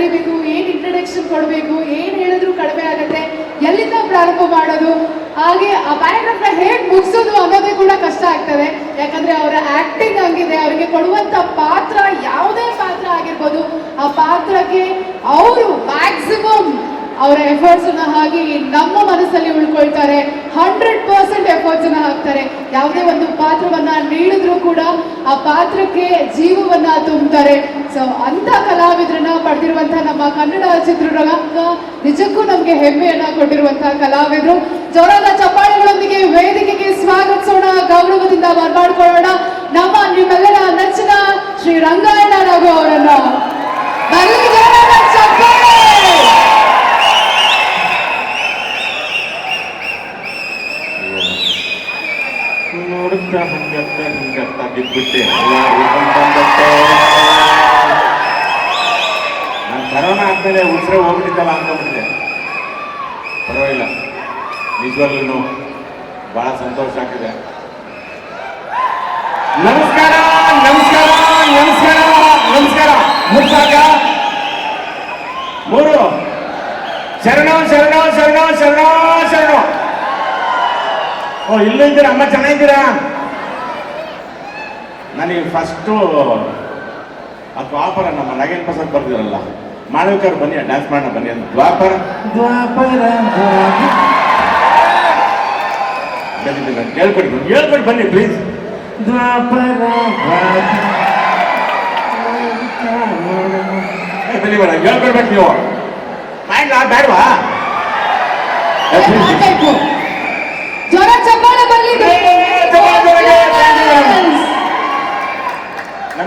ಬರಿಬೇಕು ಏನ್ ಇಂಟ್ರಡಕ್ಷನ್ ಕೊಡಬೇಕು, ಏನ್ ಹೇಳಿದ್ರು ಕಡಿಮೆ ಆಗುತ್ತೆ, ಎಲ್ಲಿಂದ ಪ್ರಾರಂಭ ಮಾಡೋದು? ಹಾಗೆ ಆ ಪ್ಯಾರಾಗ್ರಾಫ್ ಹೇಗೆ ಮುಗಿಸೋದು ಅನ್ನೋದೇ ಕೂಡ ಕಷ್ಟ ಆಗ್ತದೆ. ಯಾಕಂದ್ರೆ ಅವರ ಆಕ್ಟಿಂಗ್ ಆಗಿದೆ ಅವರಿಗೆ ಕೊಡುವಂತ ಪಾತ್ರ ಯಾವುದೇ ಪಾತ್ರ ಆಗಿರ್ಬೋದು, ಆ ಪಾತ್ರಕ್ಕೆ ಅವರ ಎಫರ್ಟ್ಸ್ ಅನ್ನ ಹಾಕಿ ನಮ್ಮ ಮನಸ್ಸಲ್ಲಿ ಉಳ್ಕೊಳ್ತಾರೆ. ಹಂಡ್ರೆಡ್ ಪರ್ಸೆಂಟ್ ಎಫರ್ಟ್ಸ್ ಅನ್ನ ಹಾಕ್ತಾರೆ. ಯಾವುದೇ ಒಂದು ಪಾತ್ರವನ್ನ ನೀಡಿದ್ರು ಕೂಡ ಆ ಪಾತ್ರಕ್ಕೆ ಜೀವವನ್ನ ತುಂಬುತ್ತಾರೆ. ಸೊ ಅಂತ ಕಲಾವಿದ್ರನ್ನ ಪಡೆದಿರುವಂತಹ ನಮ್ಮ ಕನ್ನಡ ಚಿತ್ರರಂಗ ನಿಜಕ್ಕೂ ನಮ್ಗೆ ಹೆಮ್ಮೆಯನ್ನ ಕೊಟ್ಟಿರುವಂತಹ ಕಲಾವಿದರು. ಜೋರಾದ ಚಪ್ಪಾಳೆಗಳೊಂದಿಗೆ ವೇದಿಕೆಗೆ ಸ್ವಾಗತಿಸೋಣ. ಗೌರವದಿಂದ ಬರ್ಮಾಡ್ಕೊಳ್ಳೋಣ. ನೋಡುತ್ತ ಹಂಗತ್ತ ಹಿಂಗತ್ತ ಬಿದ್ಬಿಟ್ಟೆ. ನಾನು ಕರೋನಾ ಆದ್ಮೇಲೆ ಉಸಿರೇ ಹೋಗ್ಬಿಟ್ಟಿದ್ದಲ್ಲ ಅನ್ಕೊಂಡ್ಬಿಟ್ಟಿದೆ ಪರವಾಗಿಲ್ಲ. ನಿಜವಾಗ್ಲೂ ಬಹಳ ಸಂತೋಷ ಆಗ್ತಿದೆ ನಮಸ್ಕಾರ ನಮಸ್ಕಾರ ನಮಸ್ಕಾರ ನಮಸ್ಕಾರ. ಮುರ್ಸಾಕ ಮೂರು. ಶರಣ ಶರಣ ಶರಣ ಶರಣ. ಓ ಇಲ್ಲ ಇದ್ದೀರಾ? ಅಮ್ಮ ಚೆನ್ನಾಗಿದ್ದೀರಾ ನನಗೆ ಫಸ್ಟು ಆ ದ್ವಾಪರ ನಮ್ಮ ನಾಗೇಂದ್ರ ಪ್ರಸಾದ್ ಬರ್ದಿರಲ್ಲ. ಮಾಳವಿಕರು ಬನ್ನಿ ಡ್ಯಾನ್ಸ್ ಮಾಡೋಣ ಬನ್ನಿ ಅಂತ. ದ್ವಾಪರ? ದ್ವಾಪರ ಹೇಳ್ಕೊಡಿ ಬನ್ನಿ ಹೇಳ್ಕೊಡಿ ಬನ್ನಿ ಪ್ಲೀಸ್ ದ್ವಾಪರ ಹೇಳ್ಕೊಡ್ಬೇಕು ನೀವು. ಮಾಡ್ಲಾ ಬೇಡವಾ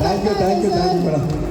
thank you thank you thank you madam